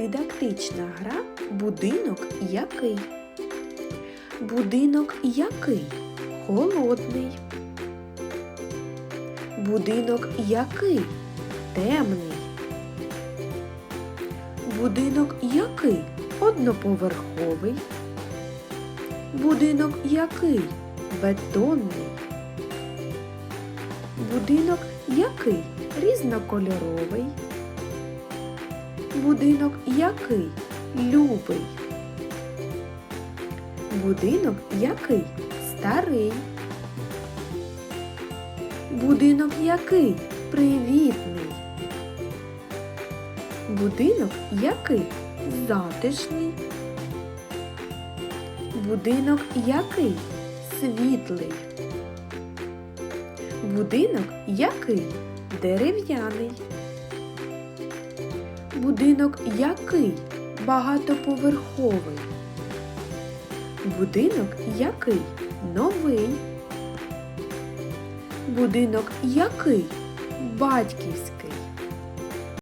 дидактична гра Будинок який. Будинок який? Холодний. Будинок який? Темний. Будинок який? Одноповерховий. Будинок який? Бетонний. Будинок який? Різнокольоровий. Будинок який? Любий. Будинок який? Старий. Будинок який? Привітний. Будинок який? Затишний. Будинок який? Світлий. Будинок який? Дерев'яний. Будинок який? Багатоповерховий. Будинок який? Новий. Будинок який? Батьківський.